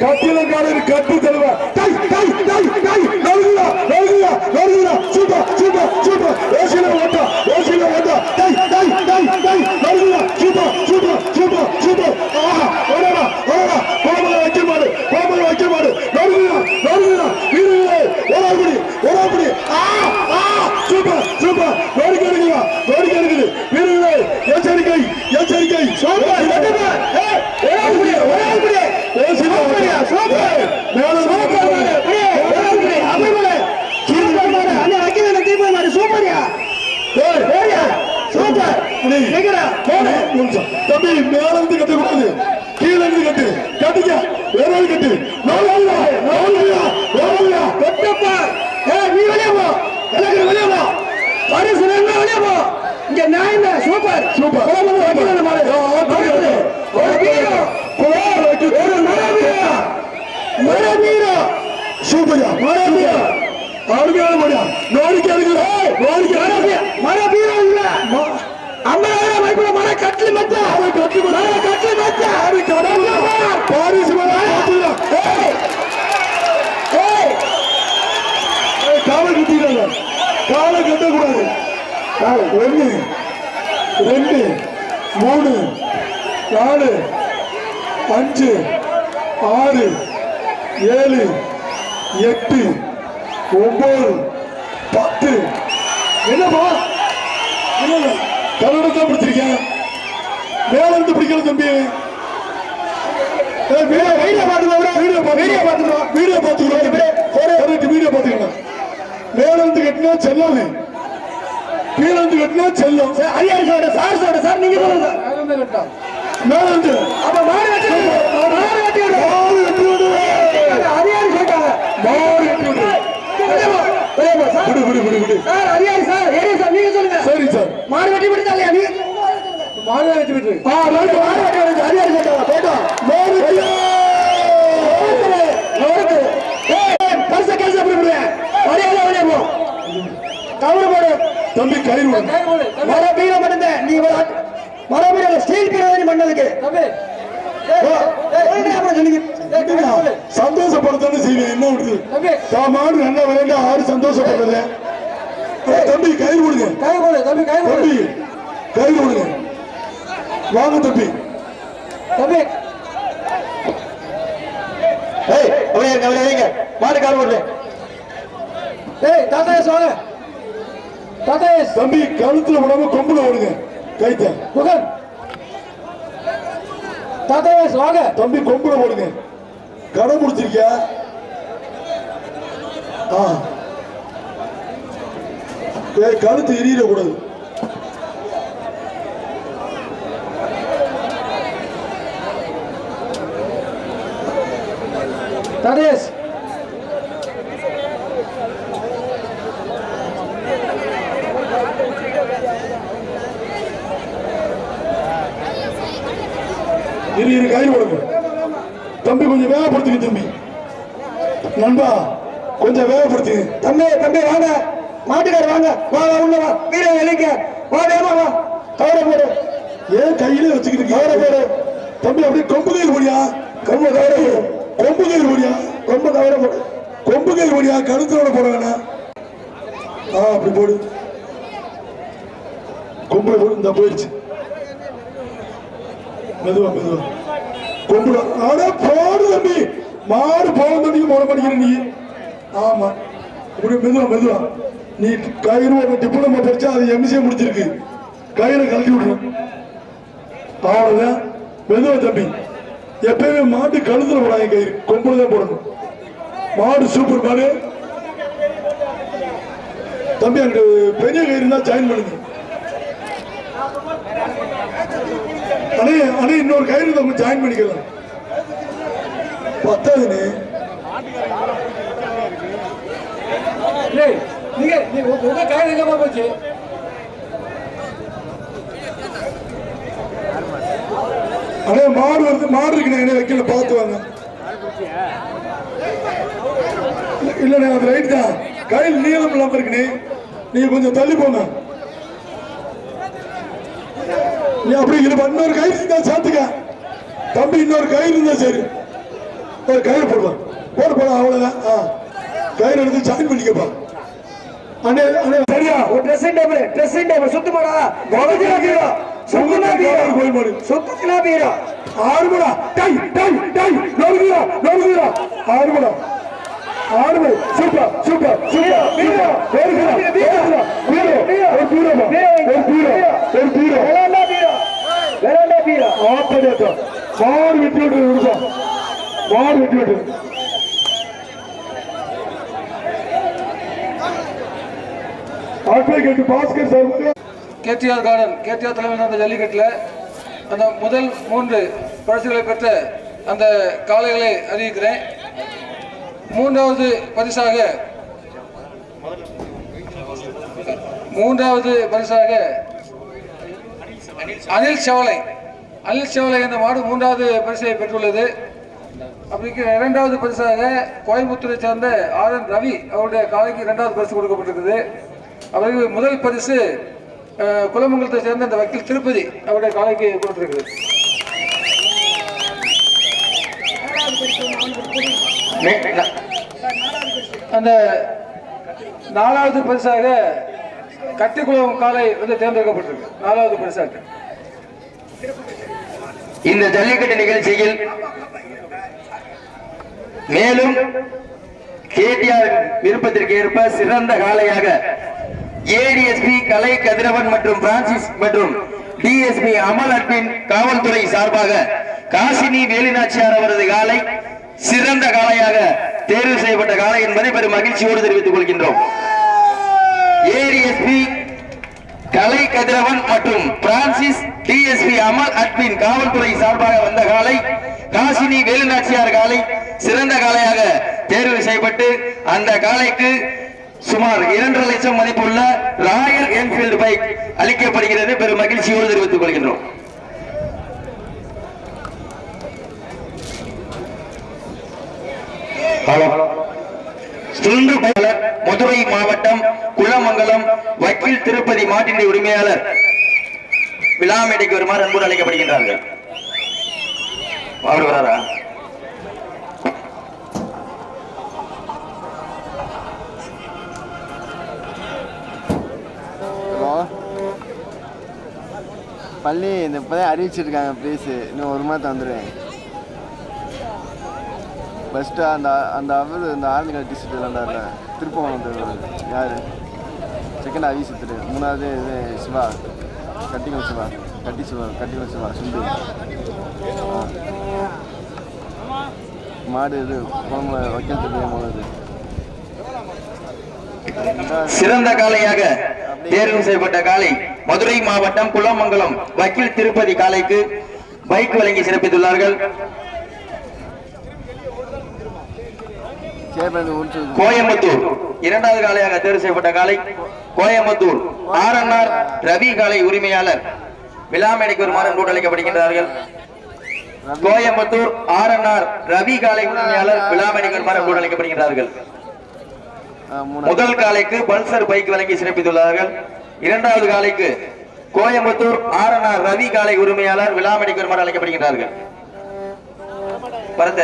கட்டிலக்காரர் கட்டு தருவா டை டை டை டை நடுங்குடா நடுங்குடா நடுங்குடா சூப்பர் சூப்பர் சூப்பர். ஓசில ஓட்டா ஓசில ஓட்டா. டை டை டை டை நடுங்குடா சூப்பர் சூப்பர் சூப்பர் சூப்பர். ஆஹா ஓடடா ஓடடா. கோமல வைக்க மாடு கோமல வைக்க மாடு வீரர்களே ஓடாபடி ஓடாபடி ஆ ஆ சூப்பர் சூப்பர் நோடிக்க எடுக்கலாம் நோடிக்க எடுக்குது வீரர்களே எச்சரிக்கை எச்சரிக்கை சூப்பர் ஏய் ஓடாபடி ஓடாபடி ஓசில ஓட்டா சூப்பர் மேல சூப்பர் அமர்மலை சூப்பர் மாடு அந்த வக்கீல தீபம் மாடு சூப்பர்யா ஏய் ஏய்யா சூப்பர் எங்கடா போடு நிமிஷம் தம்பி மேல இருந்து கட்ட கூடாது. கீழ இருந்து கட்டு. கட்டுங்க. வேற கட்டு. கட்டப்பா ஏய் நீ வெளிய போ. எல்லாரும் வெளிய போ. பரிசு வேணா வெளிய போ? இங்க நியாயம் சூப்பர். சூப்பர். வீரோ. ஒரு மரவீரா. மரவீரா. சூப்பர்யா மரவீரா. அருமையான மரியா நோடிக்க அம்பராயிரம் மைக்குள்ள மர கட்டில் மச்ச அவன் கட்டில் மர கட்டில் மச்ச அவன் கடவுளா பாரிஸ் மர ஏய் காலை கட்டிடுறாங்க காலை கட்டக்கூடாது. காலை ஒன்று ரெண்டு. மூணு. நாலு. அஞ்சு. ஆறு. ஏழு. எட்டு. ஒன்பது பத்து. என்னப்பா? கன்னடத்தை பிடிச்சிருக்கேன். மேல இருந்து பிடிக்கல தம்பி. வீடியோ வீடியோ பாத்துக்கோ வீடியோ. வீடியோ பாத்துக்கோ வீடியோ பாத்துக்கோ வீடியோ பாத்துக்கலாம் மேல இருந்து கட்டினா செல்லாது கீழ இருந்து கட்டினா செல்லும். சொல்ற சார் சொல்ற சார் நீங்க மேல இருந்து அப்ப. மாடு வெட்டி விடு. மாடு வெட்டி விடு. அதிகாரி சொல்லிட்டாங்க மாடு வெட்டி விடு. வெளியே போ. வெளியே போ. சார் விடு விடு விடு விடு. சார் அதிகாரி சார் ஏரியா சார் நீங்க சொல்லுங்க. சரி சார். மாடு வெட்டி விடுதா இல்லையா நீங்க? மாடு வெட்டி விட்டு. ஆ ரைட் மாடு வெட்டி விடுங்க அதிகாரி சொல்லிட்டாங்க போட்டோம் மாடு வெட்டி பரிசு கேஸ் எப்படி விடுவேன் வரையால வெளியே போ. கவுரு போடு. தம்பி கயிறு விடு. மர பீர மட்டும் நீ மர பீர ஸ்டீல் பீர பண்ணதுக்கு? விடுங்க. சந்தோஷப்படத்தானே செய்வேன் என்ன விடுது? மாடு நல்லா விளையாண்டு ஆடு சந்தோஷப்படுறது. ஏய், தம்பி கயிறு விடுங்க தம்பி கை கயிறு விடுங்க வாங்க தம்பி. தம்பி. ஏய் அப்படியே அப்படியே இருங்க. மாடு கால் போடு ஏய் தாத்தா எஸ் வாங்க. தாத்தா எஸ் தம்பி கழுத்துல விடாம கொம்புல விடுங்க கைத்த. முகன் தாத்தா எஸ் வாங்க. தம்பி கொம்புல போடுங்க கடை முடிச்சிருக்கியா கழுத்து எரியற கூடாது. எஸ் இரு இரு கயிறு விடுங்க தம்பி கொஞ்சம் வேகப்படுத்துங்க தம்பி. நண்பா கொஞ்சம் வேகப்படுத்துங்க தம்பி தம்பி வாங்க. மாட்டுக்கார வாங்க. வா வா உள்ள வா. வீர வெளிக்க வா வேமா வா. கவரை போடு. ஏன் கையிலே வச்சுக்கிட்டு கவரை போடு. தம்பி அப்படியே கொம்பு கயிறு போடியா? கொம்பு கவரை போடு. கொம்பு கயிறு போடியா? கொம்பு கவரை போடு. கொம்பு கயிறு போடியா? கழுத்தோட போட வேணாம். ஆ அப்படி போடு. கொம்புல போடு இந்த போயிடுச்சு. மெதுவா மெதுவா. கொம்புல ஆனா போடு தம்பி. மாடு போன தண்ணிக்கு போட மாட்டேங்கிற நீ. ஆமா. இப்படி மெதுவா மெதுவா. நீ கயிறு ஒரு டிப்ளமா படிச்சா அது எம்சிஏ முடிச்சிருக்கு. கயிறை கழட்டி விடணும் அவ்வளவுதான். மெதுவா தம்பி. எப்பயுமே மாட்டு கழுத்துல போடாங்க கயிறு. கொம்புல தான் போடணும். மாடு சூப்பர் மாடு. தம்பி அங்க பெரிய கயிறு தான் ஜாயின் பண்ணுங்க. அண்ணே அண்ணே இன்னொரு கயிறு நம்ம ஜாயின் பண்ணிக்கலாம். பத்தாதுண்ணே. நீங்க நீ உங்க உங்க கை எங்க போச்சு? அண்ணே மாடு வருது மாடு இருக்குண்ணே என்ன வைக்கல பார்த்து வாங்க. இல்லண்ணே அது ரைட் தான். கையில் நீளம் இல்லாம இருக்குண்ணே. நீங்க கொஞ்சம் தள்ளி போங்க. நீ அப்படி இன்னொரு கயிறு இருந்தா சாத்துக்க. தம்பி இன்னொரு கயிறு இருந்தா சரி. ஒரு கயிறு போடுவான் போடு போட அவ்வளவுதான். கயிறு எடுத்து ஜாயின் பண்ணிக்கப்பா. அண்ணே அண்ணே. சரியா? ஒரு ட்ரெஸ்ஸிங் டேபிள் ட்ரெஸ்ஸிங் டேபிள் சுத்துமாடா சுத்துனா பீரோ. சுத்துனா பீரோ. கோயில் மாடு. சுத்துனா பீரோ. ஆறுமடா. டை டை டை நொறுங்குறா நொறுங்குறா ஆறுமடா. ஆறுமடா சூப்பர் சூப்பர் சூப்பர். ஒரு ஒரு பீரோ ஒரு பீரோ பீரோ. வேளாண்டா விட்டு விட்டு advocate Bhaskar sir KDR garden KDR தலைமையில் நடந்த ஜல்லிக்கட்டில் அந்த முதல் மூன்று பரிசுகளை பெற்ற அந்த காளைகளை அறிவிக்கிறேன். மூன்றாவது பரிசாக மூன்றாவது பரிசாக அனில் செவலை. அனில் இந்த என்ற மாடு மூன்றாவது பரிசை பெற்றுள்ளது. அப்படிக்கு இரண்டாவது பரிசாக கோயம்புத்தூரை சேர்ந்த ஆர் என் ரவி அவருடைய காலைக்கு இரண்டாவது பரிசு கொடுக்கப்பட்டிருக்குது. அவருக்கு முதல் பரிசு குலமங்கலத்தை சேர்ந்த இந்த வக்கீல் திருப்பதி அவருடைய காலைக்கு கொடுத்திருக்குது அந்த நாலாவது பரிசாக கட்டிக்குளம் காலை வந்து தேர்ந்தெடுக்கப்பட்டிருக்கு. நாலாவது பரிசாக. இந்த ஜல்லிக்கட்டு நிகழ்ச்சியில் மேலும் கேடிஆர் விருப்பத்திற்கு ஏற்ப சிறந்த காலையாக ஏடிஎஸ்பி கலை கதிரவன் மற்றும் பிரான்சிஸ் மற்றும் டிஎஸ்பி அமல் அட்மின் காவல்துறை சார்பாக காசினி வேலுநாச்சியார் அவரது காலை சிறந்த காலையாக தேர்வு செய்யப்பட்ட காலை என்பதை பெரும் மகிழ்ச்சியோடு தெரிவித்துக் கொள்கின்றோம். ஏடிஎஸ்பி கலை கதிரவன் மற்றும் பிரான்சிஸ் டிஎஸ்பி அமல் அட்மின் காவல்துறை சார்பாக வந்த காலை காசினி வேலுநாச்சியார் காலை சிறந்த காளையாக தேர்வு செய்யப்பட்டு அந்த காலைக்கு சுமார் இரண்டரை லட்சம் மதிப்புள்ள ராயல் என்ஃபீல்டு பைக் அளிக்கப்படுகிறது. பெரும் மகிழ்ச்சியோடு தெரிவித்துக் கொள்கின்றோம். ஹலோ. சுன்று பயிலர் மதுரை மாவட்டம் குளமங்கலம் வக்கீல் திருப்பதி மாட்டினை உரிமையாளர். விழா மேடைக்கு வருமாறு அன்போடு அழைக்கப்படுகின்றார்கள். அவர் வராரா? பள்ளி இந்த இப்போதான் அறிவிச்சிருக்காங்க ப்ளீஸு இன்னும் ஒரு மாதம் வந்துடுவேன் ஃபஸ்ட்டு அந்த அந்த அவர் இந்த ஆரஞ்சு கலர் டிஷர்ட் விளாண்டார்ல திருப்பவனம் வந்தவர் யார்? செகண்ட் அவி சித்திரு மூணாவது இது சிவா. கட்டிக்குளம் சிவா. கட்டி சிவா கட்டிக்குளம் சிவா சுண்டு மாடு இது குழம்பு வக்கீல் திருப்பி போனது சிறந்த காளையாக தேர்வு செய்யப்பட்ட காளை மதுரை மாவட்டம் குளமங்கலம் வக்கீல் திருப்பதி காளைக்கு பைக் வழங்கி சிறப்பித்துள்ளார்கள். கோயம்புத்தூர். இரண்டாவது காளையாக தேர்வு செய்யப்பட்ட காளை கோயம்புத்தூர். ஆர்என்ஆர் ரவி காளை உரிமையாளர். விழாமேடைக்கு வருமாறு கூட அழைக்கப்படுகின்றார்கள் கோயம்புத்தூர் ஆர்என்ஆர் ரவி காளை உரிமையாளர் விழாமேடைக்கு வருமாறு அன்போடு அழைக்கப்படுகின்றார்கள் முதல் காலைக்கு பல்சர் பைக் வழங்கி சிறப்பித்துள்ளார்கள். இரண்டாவது காலைக்கு கோயம்புத்தூர் ஆர்என்ஆர் ரவி காலை உரிமையாளர் விழாமணிக்கு வருமாறு அழைக்கப்படுகின்றார்கள் பரந்த